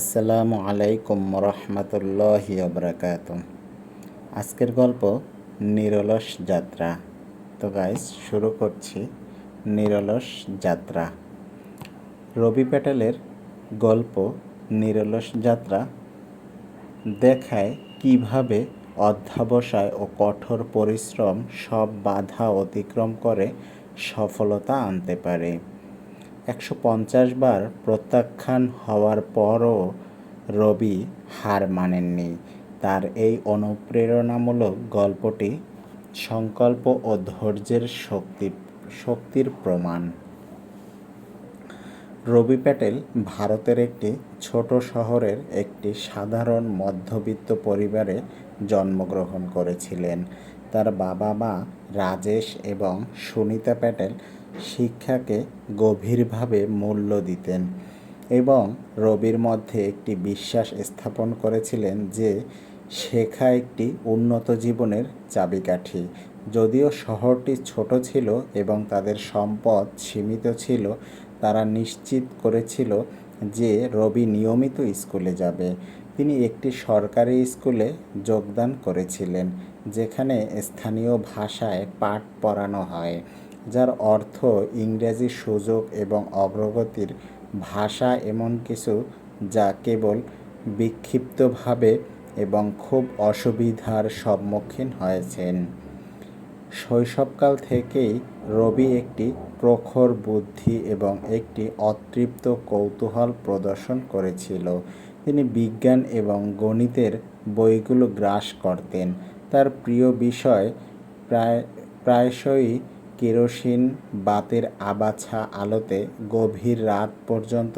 আসসালামু আলাইকুম রহমতুল্লাহ বরকাত আজকের গল্প নিরলস যাত্রা। তো গাইস শুরু করছি নিরলস যাত্রা। রবি প্যাটেলের গল্প নিরলস যাত্রা দেখায় কীভাবে অধ্যাবসায় ও কঠোর পরিশ্রম সব বাধা অতিক্রম করে সফলতা আনতে পারে। একশো পঞ্চাশ বার প্রত্যাখ্যান হওয়ার পরও রবি হার মানেননি। তার এই অনুপ্রেরণামূলক গল্পটি সংকল্প ও ধৈর্যের শক্তি, শক্তির প্রমাণ। রবি প্যাটেল ভারতের একটি ছোট শহরের একটি সাধারণ মধ্যবিত্ত পরিবারে জন্মগ্রহণ করেছিলেন। তার বাবা মা রাজেশ এবং সুনিতা প্যাটেল শিক্ষাকে গভীরভাবে মূল্য দিতেন এবং রবির মধ্যে একটি বিশ্বাস স্থাপন করেছিলেন যে শেখা একটি উন্নত জীবনের চাবিকাঠি। যদিও শহরটি ছোট ছিল এবং তাদের সম্পদ সীমিত ছিল, তারা নিশ্চিত করেছিল যে রবি নিয়মিত স্কুলে যাবে। তিনি একটি সরকারি স্কুলে যোগদান করেছিলেন, যেখানে স্থানীয় ভাষায় পাঠ পড়ানো হয়। যার অর্থ ইংরেজি সুযোগ এবং অগ্রগতির ভাষা এমন কিছু যা কেবল বিক্ষিপ্তভাবে এবং খুব অসুবিধার সম্মুখীন হয়েছেন। শৈশবকাল থেকেই রবি একটি প্রখর বুদ্ধি এবং একটি অতৃপ্ত কৌতূহল প্রদর্শন করেছিল। তিনি বিজ্ঞান এবং গণিতের বইগুলো গ্রাস করতেন। তার প্রিয় বিষয় প্রায়, প্রায়শই কেরোসিন বাতের আবাছা আলোতে গভীর রাত পর্যন্ত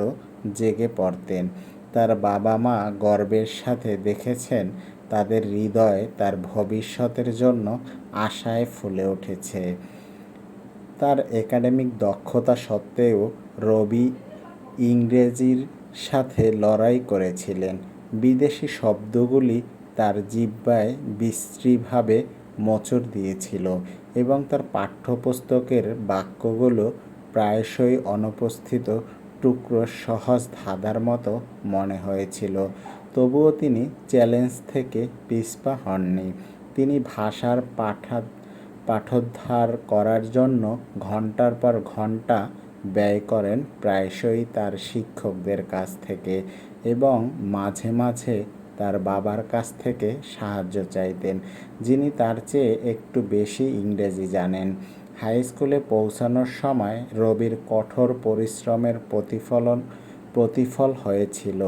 জেগে পড়তেন। তার বাবা মা গর্বের সাথে দেখেছেন তাদের হৃদয় তার ভবিষ্যতের জন্য আশায় ফুলে উঠেছে। তার একাডেমিক দক্ষতা সত্ত্বেও রবি ইংরেজির সাথে লড়াই করেছিলেন। বিদেশি শব্দগুলি তার জিহ্বায় বিশ্রীভাবে মোচড় দিয়েছিল। এবং তার পাঠ্যপুস্তকের বাক্যগুলো প্রায়শই অনুপস্থিত টুকরো সহজ ধাঁধার মতো মনে হয়েছিল। তবুও তিনি চ্যালেঞ্জ থেকে পিছপা হননি। তিনি ভাষার পাঠা পাঠোদ্ধার করার জন্য ঘণ্টার পর ঘণ্টা ব্যয় করেন প্রায়শই তার শিক্ষকদের কাছ থেকে এবং মাঝে মাঝে তার বাবার কাছ থেকে সাহায্য চাইতেন, যিনি তার চেয়ে একটু বেশি ইংরেজি জানেন। হাই স্কুলে পৌঁছানোর সময় রবির কঠোর পরিশ্রমের প্রতিফলন, প্রতিফল হয়েছিল।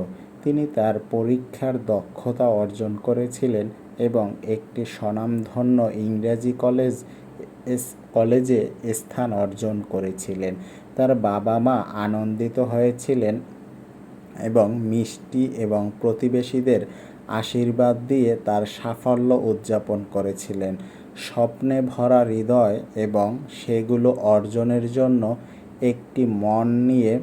তিনি তার পরীক্ষার দক্ষতা অর্জন করেছিলেন এবং একটি স্বনামধন্য ইংরেজি কলেজ কলেজে স্থান অর্জন করেছিলেন। তার বাবা মা আনন্দিত হয়েছিলেন এবং মিষ্টি এবং প্রতিবেশীদের আশীর্বাদ দিয়ে তার সাফল্য উদযাপন করেছিলেন। স্বপ্নে ভরা হৃদয় এবং সেগুলো অর্জনের জন্য একটি মন নিয়ে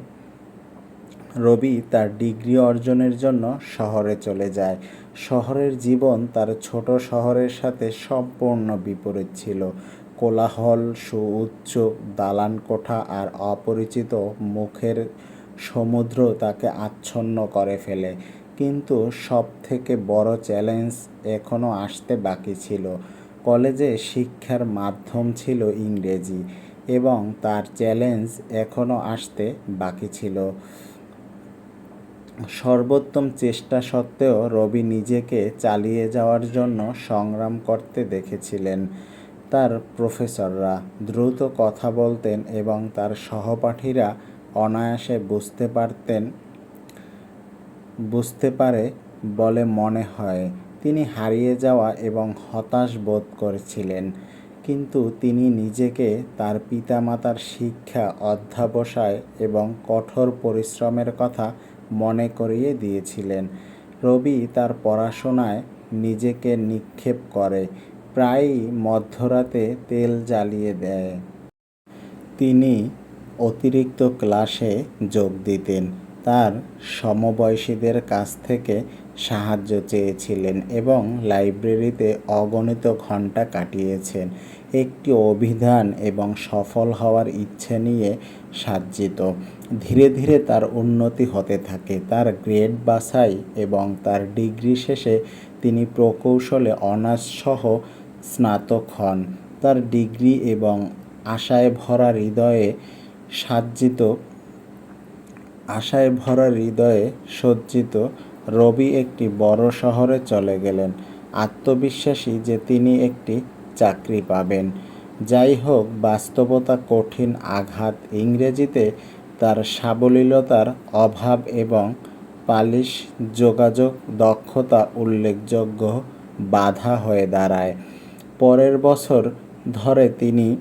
রবি তার ডিগ্রি অর্জনের জন্য শহরে চলে যায়। শহরের জীবন তার ছোট শহরের সাথে সম্পূর্ণ বিপরীত ছিল। কোলাহল, সুউচ্চ দালান কোঠা আর অপরিচিত মুখের সমুদ্র তাকে আচ্ছন্ন করে ফেলে, কিন্তু সব থেকে বড় চ্যালেঞ্জ এখনও আসতে বাকি ছিল। কলেজে শিক্ষার মাধ্যম ছিল ইংরেজি এবং তার চ্যালেঞ্জ এখনও আসতে বাকি ছিল। সর্বোত্তম চেষ্টা সত্ত্বেও রবি নিজেকে চালিয়ে যাওয়ার জন্য সংগ্রাম করতে দেখেছিলেন। তার প্রফেসররা দ্রুত কথা বলতেন এবং তার সহপাঠীরা অনায়াসে বুঝতে পারতেন, বুঝতে পারে বলে মনে হয়। তিনি হারিয়ে যাওয়া এবং হতাশ বোধ করেছিলেন। কিন্তু তিনি নিজেকে তার পিতামাতার শিক্ষা, অধ্যাবসায় এবং কঠোর পরিশ্রমের কথা মনে করিয়ে দিয়েছিলেন। রবি তার পড়াশোনায় নিজেকে নিক্ষেপ করে, প্রায়ই মধ্যরাতে তেল জ্বালিয়ে দেয়। তিনি অতিরিক্ত ক্লাসে যোগ দিতেন। তার সমবয়সীদের কাছ থেকে সাহায্য চেয়েছিলেন এবং লাইব্রেরিতে অগণিত ঘণ্টা কাটিয়েছেন। একটি অভিধান এবং সফল হওয়ার ইচ্ছে নিয়ে সাজ্জিত। ধীরে ধীরে তার উন্নতি হতে থাকে। তার গ্রেড বাছাই এবং তার ডিগ্রি শেষে তিনি প্রকৌশলে অনার্স সহ স্নাতক হন। তার ডিগ্রি এবং আশায় ভরা হৃদয়ে সাজ্জিত, আশায় ভরা হৃদয়ে সজ্জিত রবি একটি বড় শহরে চলে গেলেন। আত্মবিশ্বাসী যে তিনি একটি চাকরি পাবেন। যাই হোক, বাস্তবতা কঠিন আঘাত ইংরেজিতে তার সাবলীলতার অভাব এবং পালিশ যোগাযোগ দক্ষতা উল্লেখযোগ্য বাধা হয়ে দাঁড়ায়। পরের বছর ধরে তিনি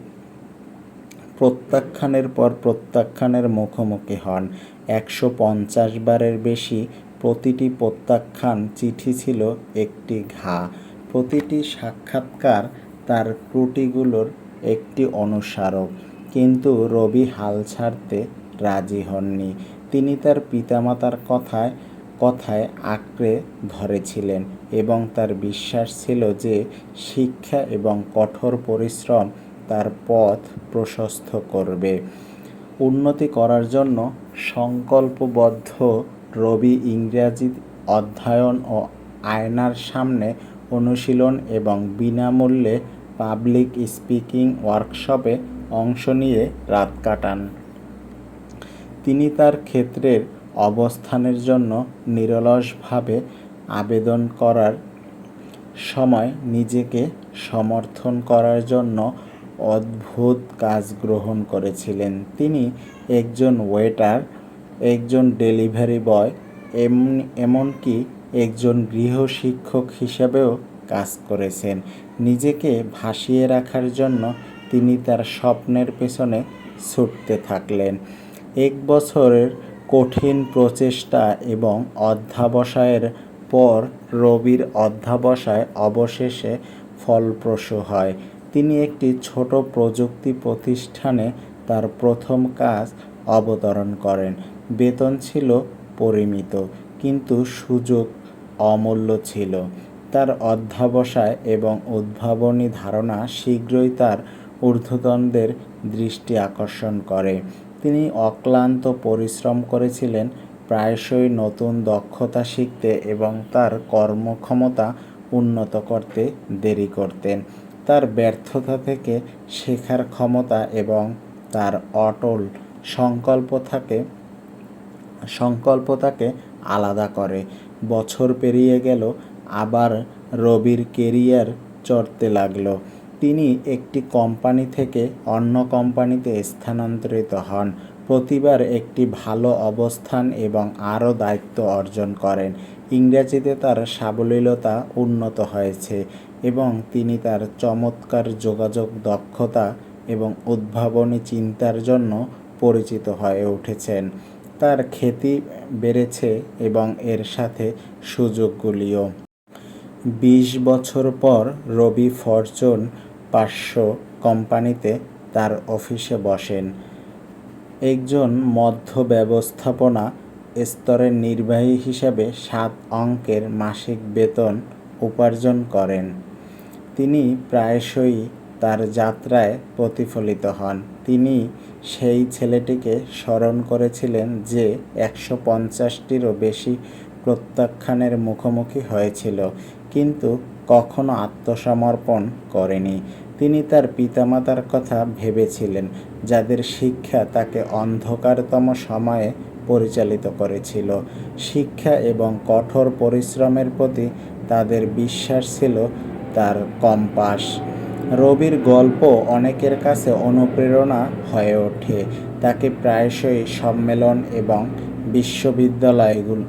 প্রত্যাখ্যানের পর প্রত্যাখ্যানের মুখোমুখি হন। একশো পঞ্চাশ বারের বেশি প্রতিটি প্রত্যাখ্যান চিঠি ছিল একটি ঘা। প্রতিটি সাক্ষাৎকার তার ত্রুটিগুলোর একটি অনুস্মারক কিন্তু রবি হাল ছাড়তে রাজি হননি। তিনি তার পিতামাতার কথায় কথায় আঁকড়ে ধরেছিলেন এবং তার বিশ্বাস ছিল যে শিক্ষা এবং কঠোর পরিশ্রম তার পথ প্রশস্ত করবে। উন্নতি করার জন্য সংকল্পবদ্ধ রবি ইংরাজি অধ্যয়ন ও আয়নার সামনে অনুশীলন এবং বিনামূল্যে পাবলিক স্পিকিং ওয়ার্কশপে অংশ নিয়ে রাত কাটান। তিনি তার ক্ষেত্রের অবস্থানের জন্য নিরলসভাবে আবেদন করার সময় নিজেকে সমর্থন করার জন্য অদ্ভুত কাজ গ্রহণ করেছিলেন। তিনি একজন ওয়েটার, একজন ডেলিভারি বয় এমন এমনকি একজন গৃহ শিক্ষক হিসাবেও কাজ করেছেন। নিজেকে ভাসিয়ে রাখার জন্য তিনি তার স্বপ্নের পেছনে ছুটতে থাকলেন। এক বছরের কঠিন প্রচেষ্টা এবং অধ্যাবসায়ের পর রবির অধ্যাবসায় অবশেষে ফলপ্রসূ হয়। তিনি একটি ছোট প্রযুক্তি প্রতিষ্ঠানে তার প্রথম কাজ অবতরণ করেন। বেতন ছিল পরিমিত, কিন্তু সুযোগ অমূল্য ছিল। তার অধ্যাবসায় এবং উদ্ভাবনী ধারণা শীঘ্রই তার ঊর্ধ্বতনদের দৃষ্টি আকর্ষণ করে। তিনি অক্লান্ত পরিশ্রম করেছিলেন, প্রায়শই নতুন দক্ষতা শিখতে এবং তার কর্মক্ষমতা উন্নত করতে দেরি করতেন। তার ব্যর্থতা থেকে শেখার ক্ষমতা এবং তার অটল সংকল্প থাকে সংকল্প তাকে আলাদা করে। বছর পেরিয়ে গেল, আবার রবির কেরিয়ার চড়তে লাগল। তিনি একটি কোম্পানি থেকে অন্য কোম্পানিতে স্থানান্তরিত হন। প্রতিবার একটি ভালো অবস্থান এবং আরও দায়িত্ব অর্জন করেন। ইংরেজিতে তার সাবলীলতা উন্নত হয়েছে। এবং তিনি তার চমৎকার যোগাযোগ দক্ষতা এবং উদ্ভাবনী চিন্তার জন্য পরিচিত হয়ে উঠেছেন। তার খ্যাতি বেড়েছে এবং এর সাথে সুযোগগুলিও। বিশ বছর পর রবি ফরচুন পাঁচশো কোম্পানিতে তার অফিসে বসেন। একজন মধ্য ব্যবস্থাপনা স্তরের নির্বাহী হিসাবে সাত অঙ্কের মাসিক বেতন উপার্জন করেন। তিনি প্রায়শই তার যাত্রায় প্রতিফলিত হন। তিনি সেই ছেলেটিকে স্মরণ করেছিলেন যে একশো পঞ্চাশটিরও বেশি প্রত্যাখ্যানের মুখোমুখি হয়েছিল, কিন্তু কখনো আত্মসমর্পণ করেনি। তিনি তার পিতামাতার কথা ভেবেছিলেন, যাদের শিক্ষা তাকে অন্ধকারতম সময়ে পরিচালিত করেছিল। শিক্ষা এবং কঠোর পরিশ্রমের প্রতি তাদের বিশ্বাস ছিল তার কম্পাস। রবির গল্প অনেকের কাছে অনুপ্রেরণা হয়ে ওঠে। তাকে প্রায়শই সম্মেলন এবং বিশ্ববিদ্যালয়গুলো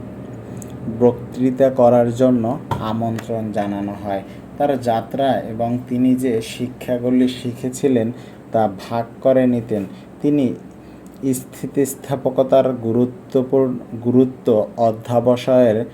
বক্তৃতা করার জন্য আমন্ত্রণ জানানো হয়। তার যাত্রা এবং তিনি যে শিক্ষাগুলি শিখেছিলেন তা ভাগ করে নিতেন। তিনি স্থিতিস্থাপকতার গুরুত্বপূর্ণ, গুরুত্ব অধ্যাবসায়ের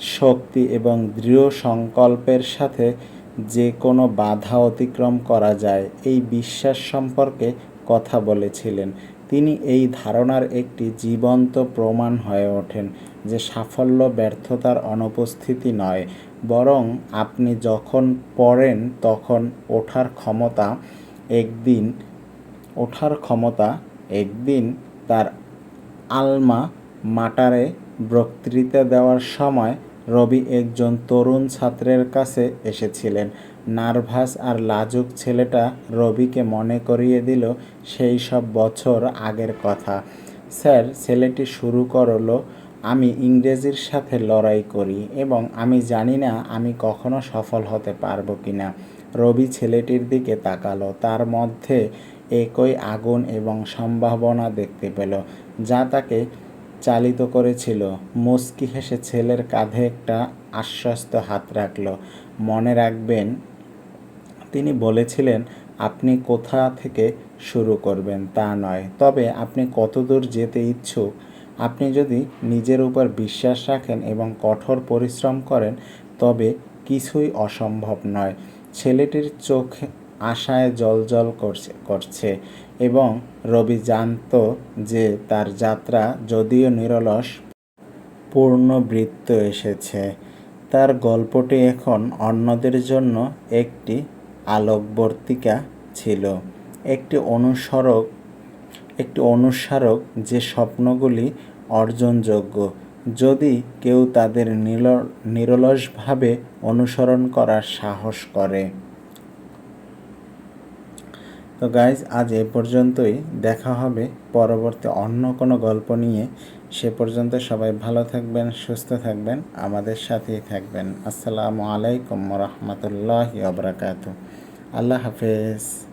শক্তি এবং দৃঢ় সংকল্পের সাথে যে কোনো বাধা অতিক্রম করা যায়, এই বিশ্বাস সম্পর্কে কথা বলেছিলেন। তিনি এই ধারণার একটি জীবন্ত প্রমাণ হয়ে ওঠেন যে সাফল্য ব্যর্থতার অনুপস্থিতি নয়, বরং আপনি যখন পড়েন তখন ওঠার ক্ষমতা একদিন, ওঠার ক্ষমতা একদিন তার আলমা মাটারে বক্তৃতা দেওয়ার সময় রবি একজন তরুণ ছাত্রের কাছে এসেছিলেন। নার্ভাস আর লাজুক ছেলেটা রবিকে মনে করিয়ে দিল সেই সব বছর আগের কথা। স্যার, ছেলেটি শুরু করল, আমি ইংরেজির সাথে লড়াই করি এবং আমি জানি না আমি কখনো সফল হতে পারব কিনা। রবি ছেলেটির দিকে তাকালো। তার মধ্যে একই আগুন এবং সম্ভাবনা দেখতে পেল, যা তাকে চালিত করেছিল। মুস্কি হেসে ছেলের কাঁধে একটা আশ্বস্ত হাত রাখল। মনে রাখবেন, তিনি বলেছিলেন, আপনি কোথা থেকে শুরু করবেন? তা নয়। তবে আপনি কতদূর যেতে ইচ্ছুক, আপনি যদি নিজের উপর বিশ্বাস রাখেন এবং কঠোর পরিশ্রম করেন, তবে কিছুই অসম্ভব নয়। ছেলেটির চোখ আশায় জলজল করছে করছে এবং রবি জানতো যে তার যাত্রা যদিও নিরলস পূর্ণবৃত্ত এসেছে। তার গল্পটি এখন অন্যদের জন্য একটি আলোকবর্তিকা ছিল। একটি অনুসরক, একটি অনুস্মারক যে স্বপ্নগুলি অর্জনযোগ্য। যদি কেউ তাদের নিরলসভাবে অনুসরণ করার সাহস করে। তো গাইজ আজ এ পর্যন্তই। দেখা হবে পরবর্তী অন্য কোনো গল্প নিয়ে। সে পর্যন্ত সবাই ভালো থাকবেন, সুস্থ থাকবেন, আমাদের সাথেই থাকবেন। আসসালামু আলাইকুম রহমতুল্লাহ আবরাকাত আল্লাহ হাফেজ।